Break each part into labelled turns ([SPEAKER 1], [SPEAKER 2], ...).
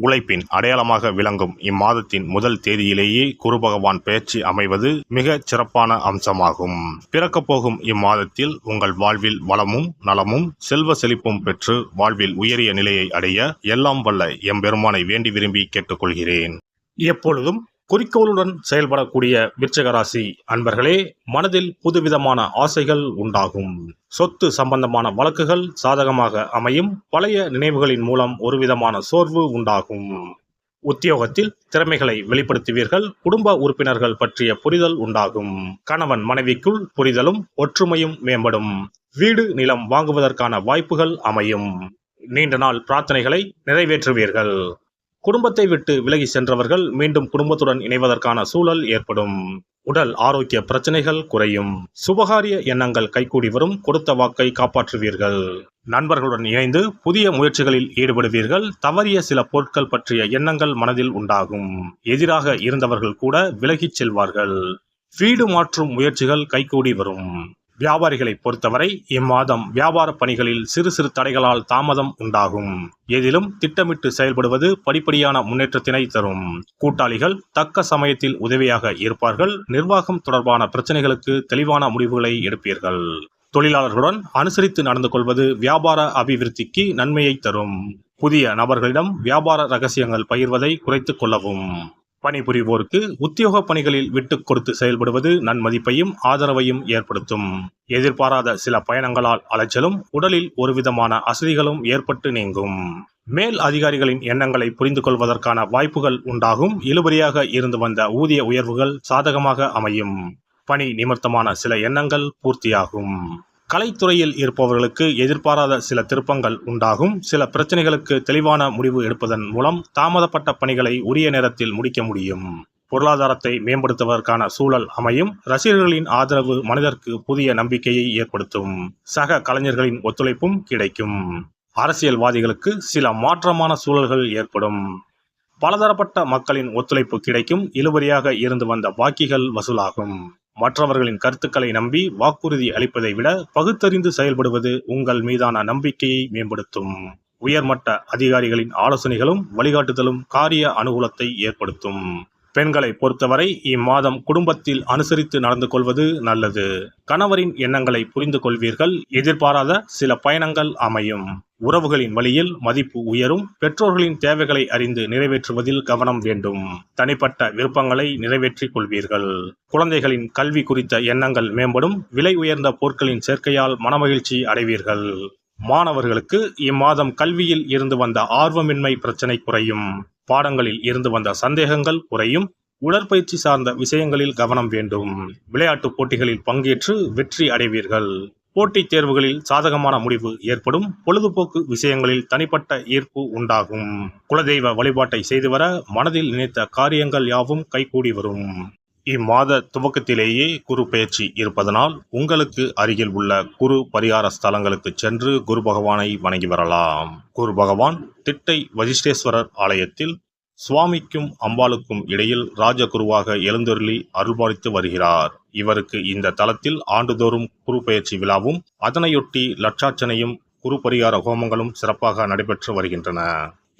[SPEAKER 1] உழைப்பின் அடையாளமாக விளங்கும் இம்மாதத்தின் முதல் தேதியிலேயே குரு பகவான் பெயர்ச்சி அமைவது மிக சிறப்பான அம்சமாகும். பிறக்கப் போகும் இம்மாதத்தில் உங்கள் வாழ்வில் வளமும் நலமும் செல்வ செழிப்பும் பெற்று வாழ்வில் உயரிய நிலையை அடைய எல்லாம் வல்ல எம்பெருமானை வேண்டி விரும்பி கேட்டுக்கொள்கிறேன். எப்பொழுதும் குறிக்கோளுடன் செயல்படக்கூடிய விருச்சகராசி அன்பர்களே மனதில் புதுவிதமான ஆசைகள் உண்டாகும். சொத்து சம்பந்தமான வழக்குகள் சாதகமாக அமையும். பழைய நினைவுகளின் மூலம் ஒருவிதமான சோர்வு உண்டாகும். உத்தியோகத்தில் திறமைகளை வெளிப்படுத்துவீர்கள். குடும்ப உறுப்பினர்கள் பற்றிய புரிதல் உண்டாகும். கணவன் மனைவிக்குள் புரிதலும் ஒற்றுமையும் மேம்படும். வீடு நிலம் வாங்குவதற்கான வாய்ப்புகள் அமையும். நீண்ட நாள் பிரார்த்தனைகளை நிறைவேற்றுவீர்கள். குடும்பத்தை விட்டு விலகி சென்றவர்கள் மீண்டும் குடும்பத்துடன் இணைவதற்கான சூழல் ஏற்படும். உடல் ஆரோக்கிய பிரச்சனைகள் குறையும். சுபகாரிய எண்ணங்கள் கைகூடி வரும். கொடுத்த வாக்கை காப்பாற்றுவீர்கள். நண்பர்களுடன் இணைந்து புதிய முயற்சிகளில் ஈடுபடுவீர்கள். தவறிய சில பொருட்கள் பற்றிய எண்ணங்கள் மனதில் உண்டாகும். எதிராக இருந்தவர்கள் கூட விலகிச் செல்வார்கள். வீடு மாற்றும் முயற்சிகள் கைகூடி வரும். வியாபாரிகளை பொறுத்தவரை இம்மாதம் வியாபார பணிகளில் சிறு சிறு தடைகளால் தாமதம் உண்டாகும். எதிலும் திட்டமிட்டு செயல்படுவது படிப்படியான முன்னேற்றத்தினை தரும். கூட்டாளிகள் தக்க சமயத்தில் உதவியாக இருப்பார்கள். நிர்வாகம் தொடர்பான பிரச்சனைகளுக்கு தெளிவான முடிவுகளை எடுப்பீர்கள். தொழிலாளர்களுடன் அனுசரித்து நடந்து கொள்வது வியாபார அபிவிருத்திக்கு நன்மையை தரும். புதிய நபர்களிடம் வியாபார ரகசியங்கள் பகிர்வதை குறைத்துக் கொள்ளவும். பணிபுரிவோருக்கு உத்தியோக பணிகளில் விட்டுக் கொடுத்து செயல்படுவது நன்மதிப்பையும் ஆதரவையும் ஏற்படுத்தும். எதிர்பாராத சில பயணங்களால் அலைச்சலும் உடலில் ஒருவிதமான அசதிகளும் ஏற்பட்டு நீங்கும். மேல் அதிகாரிகளின் எண்ணங்களை புரிந்து கொள்வதற்கான வாய்ப்புகள் உண்டாகும். இழுபறியாக இருந்து வந்த ஊதிய உயர்வுகள் சாதகமாக அமையும். பணி நிமித்தமான சில எண்ணங்கள் பூர்த்தியாகும். கலைத்துறையில் இருப்பவர்களுக்கு எதிர்பாராத சில திருப்பங்கள் உண்டாகும். சில பிரச்சனைகளுக்கு தெளிவான முடிவு எடுப்பதன் மூலம் தாமதப்பட்ட பணிகளை உரிய நேரத்தில் முடிக்க முடியும். பொருளாதாரத்தை மேம்படுத்துவதற்கான சூழல் அமையும். ரசிகர்களின் ஆதரவு மனிதருக்கு புதிய நம்பிக்கையை ஏற்படுத்தும். சக கலைஞர்களின் ஒத்துழைப்பும் கிடைக்கும். அரசியல்வாதிகளுக்கு சில மாற்றமான சூழல்கள் ஏற்படும். பலதரப்பட்ட மக்களின் ஒத்துழைப்பு கிடைக்கும். இழுபறியாக இருந்து வந்த பாக்கிகள் வசூலாகும். மற்றவர்களின் கருத்துக்களை நம்பி வாக்குறுதி அளிப்பதை விட பகுத்தறிந்து செயல்படுவது உங்கள் மீதான நம்பிக்கையை மேம்படுத்தும். உயர்மட்ட அதிகாரிகளின் ஆலோசனைகளும் வழிகாட்டுதலும் காரிய அனுகூலத்தை ஏற்படுத்தும். பெண்களை பொறுத்தவரை இம்மாதம் குடும்பத்தில் அனுசரித்து நடந்து கொள்வது நல்லது. கணவரின் எண்ணங்களை புரிந்து கொள்வீர்கள். எதிர்பாராத சில பயணங்கள் அமையும். உறவுகளின் வழியில் மதிப்பு உயரும். பெற்றோர்களின் தேவைகளை அறிந்து நிறைவேற்றுவதில் கவனம் வேண்டும். தனிப்பட்ட விருப்பங்களை நிறைவேற்றிக் கொள்வீர்கள். குழந்தைகளின் கல்வி குறித்த எண்ணங்கள் மேம்படும். விலை உயர்ந்த பொருட்களின் சேர்க்கையால் மனமகிழ்ச்சி அடைவீர்கள். மாணவர்களுக்கு இம்மாதம் கல்வியில் இருந்து வந்த ஆர்வமின்மை பிரச்சனை குறையும். பாடங்களில் இருந்து வந்த சந்தேகங்கள் குறையும். உடற்பயிற்சி சார்ந்த விஷயங்களில் கவனம் வேண்டும். விளையாட்டுப் போட்டிகளில் பங்கேற்று வெற்றி அடைவீர்கள். போட்டித் தேர்வுகளில் சாதகமான முடிவு ஏற்படும். பொழுதுபோக்கு விஷயங்களில் தனிப்பட்ட ஈர்ப்பு உண்டாகும். குலதெய்வ வழிபாட்டை செய்து வர மனதில் நினைத்த காரியங்கள் யாவும் கைகூடி வரும். இம்மாத துவக்கத்திலேயே குரு பயிற்சி இருப்பதனால் உங்களுக்கு அருகில் உள்ள குரு பரிகார ஸ்தலங்களுக்கு சென்று குரு பகவானை வணங்கி வரலாம். குரு பகவான் திட்டை வசிஷ்டேஸ்வரர் ஆலயத்தில் சுவாமிக்கும் அம்பாளுக்கும் இடையில் ராஜகுருவாக எழுந்தொருளி அருள்பாலித்து வருகிறார். இவருக்கு இந்த தலத்தில் ஆண்டுதோறும் குரு பெயர்ச்சி விழாவும் அதனையொட்டி லட்சார்ச்சனையும் குரு பரிகார ஹோமங்களும் சிறப்பாக நடைபெற்று வருகின்றன.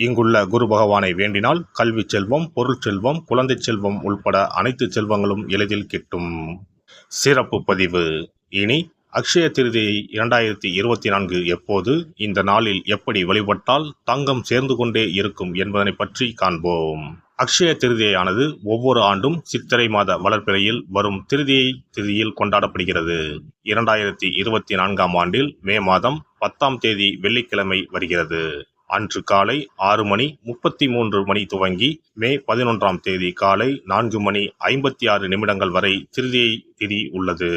[SPEAKER 1] இங்குள்ள குரு பகவானை வேண்டினால் கல்வி செல்வம் பொருள் செல்வம் குழந்தை செல்வம் உள்பட அனைத்து செல்வங்களும் எளிதில் கிட்டும். சிறப்பு பதிவு. இனி அக்ஷய திருதியை இரண்டாயிரத்தி இருபத்தி நான்கு எப்போது இந்த நாளில் எப்படி வழிபட்டால் தங்கம் சேர்ந்து கொண்டே இருக்கும் என்பதனை பற்றி காண்போம். அக்ஷய திருதியானது ஒவ்வொரு ஆண்டும் சித்திரை மாத வளர்ப்பிறையில் வரும் திருதியை திருதியில் கொண்டாடப்படுகிறது. இரண்டாயிரத்தி இருபத்தி நான்காம் ஆண்டில் மே மாதம் பத்தாம் தேதி வெள்ளிக்கிழமை வருகிறது. அன்று காலை ஆறு மணி முப்பத்தி மூன்று மணி துவங்கி மே பதினொன்றாம் தேதி காலை நான்கு மணி ஐம்பத்தி ஆறு நிமிடங்கள் வரை திருதியை திதி உள்ளது.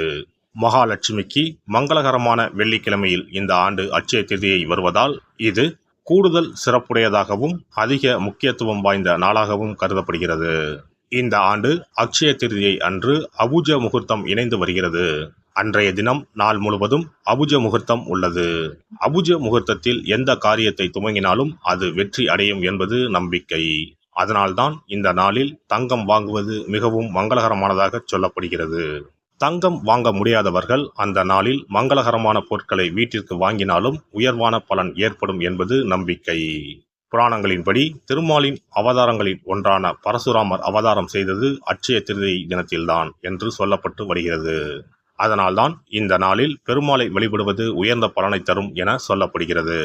[SPEAKER 1] மகாலட்சுமிக்கு மங்களகரமான வெள்ளிக்கிழமையில் இந்த ஆண்டு அட்சய திருதியை வருவதால் இது கூடுதல் சிறப்புடையதாகவும் அதிக முக்கியத்துவம் வாய்ந்த நாளாகவும் கருதப்படுகிறது. இந்த ஆண்டு அக்ஷய திருதியை அன்று அபுஜ முகூர்த்தம் இணைந்து வருகிறது. அன்றைய தினம் நாள் முழுவதும் அபுஜ முகூர்த்தம் உள்ளது. அபுஜ முகூர்த்தத்தில் எந்த காரியத்தை துவங்கினாலும் அது வெற்றி அடையும் என்பது நம்பிக்கை. அதனால்தான் இந்த நாளில் தங்கம் வாங்குவது மிகவும் மங்களகரமானதாக சொல்லப்படுகிறது. தங்கம் வாங்க முடியாதவர்கள் அந்த நாளில் மங்களகரமான பொருட்களை வீட்டிற்கு வாங்கினாலும் உயர்வான பலன் ஏற்படும் என்பது நம்பிக்கை. புராணங்களின்படி திருமாலின் அவதாரங்களில் ஒன்றான பரசுராமர் அவதாரம் செய்தது அட்சய திருதை தினத்தில்தான் என்று சொல்லப்பட்டு வருகிறது. அதனால்தான் இந்த நாளில் பெருமாளை வழிபடுவது உயர்ந்த பலனை தரும் என சொல்லப்படுகிறது.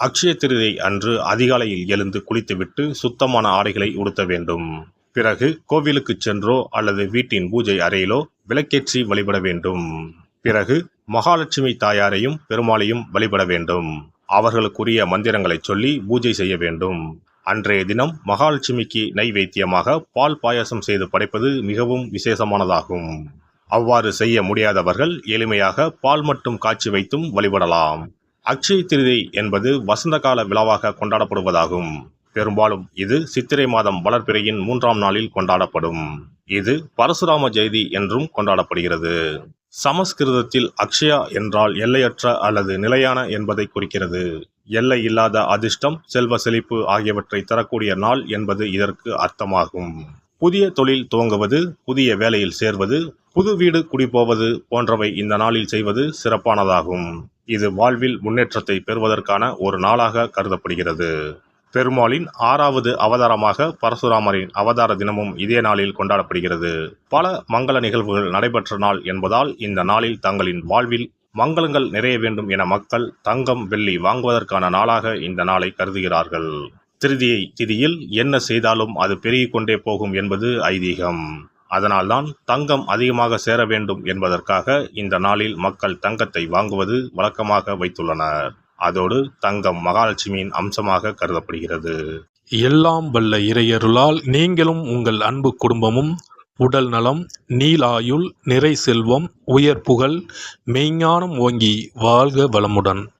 [SPEAKER 1] அக்ஷய திருதை அன்று அதிகாலையில் எழுந்து குளித்துவிட்டு சுத்தமான ஆடைகளை உடுத்த வேண்டும். பிறகு கோவிலுக்கு சென்றோ அல்லது வீட்டின் பூஜை அறையிலோ விளக்கேற்றி வழிபட வேண்டும். பிறகு மகாலட்சுமி தாயாரையும் பெருமாளையும் வழிபட வேண்டும். அவர்களுக்குரிய மந்திரங்களை சொல்லி பூஜை செய்ய வேண்டும். அன்றைய தினம் மகாலட்சுமிக்கு நைவேத்தியமாக பால் பாயாசம் செய்து படைப்பது மிகவும் விசேஷமானதாகும். அவ்வாறு செய்ய முடியாதவர்கள் எளிமையாக பால் மட்டும் காய்ச்சி வைத்தும் வழிபடலாம். அக்ஷய திருதி என்பது வசந்த கால விழாவாக கொண்டாடப்படுவதாகும். பெரும்பாலும் இது சித்திரை மாதம் வளர்பிறையின் மூன்றாம் நாளில் கொண்டாடப்படும். இது பரசுராம ஜெயதி என்றும் கொண்டாடப்படுகிறது. சமஸ்கிருதத்தில் அக்ஷயா என்றால் எல்லையற்ற அல்லது நிலையான என்பதை குறிக்கிறது. எல்லை இல்லாத அதிர்ஷ்டம் செல்வ செழிப்பு ஆகியவற்றை தரக்கூடிய நாள் என்பது இதற்கு அர்த்தமாகும். புதிய தொழில் துவங்குவது புதிய வேலையில் சேர்வது புது வீடு குடிபோவது போன்றவை இந்த நாளில் செய்வது சிறப்பானதாகும். இது வாழ்வில் முன்னேற்றத்தை பெறுவதற்கான ஒரு நாளாக கருதப்படுகிறது. பெருமாளின் ஆறாவது அவதாரமாக பரசுராமரின் அவதார தினமும் இதே நாளில் கொண்டாடப்படுகிறது. பல மங்கள நிகழ்வுகள் நடைபெற்ற நாள் என்பதால் இந்த நாளில் தங்களின் வாழ்வில் மங்களங்கள் நிறைய வேண்டும் என மக்கள் தங்கம் வெள்ளி வாங்குவதற்கான நாளாக இந்த நாளை கருதுகிறார்கள். திருதியை திதியில் என்ன செய்தாலும் அது பெருகிக் கொண்டே போகும் என்பது ஐதீகம். அதனால்தான் தங்கம் அதிகமாக சேர வேண்டும் என்பதற்காக இந்த நாளில் மக்கள் தங்கத்தை வாங்குவது வழக்கமாக வைத்துள்ளனர். அதோடு தங்கம் மகாலட்சுமியின் அம்சமாக கருதப்படுகிறது.
[SPEAKER 2] எல்லாம் வல்ல இறையருளால் நீங்களும் உங்கள் அன்பு குடும்பமும் உடல் நலம் நீலாயுள் நிறை செல்வம் உயர் புகழ் மெய்ஞானம் ஓங்கி வாழ்க வளமுடன்.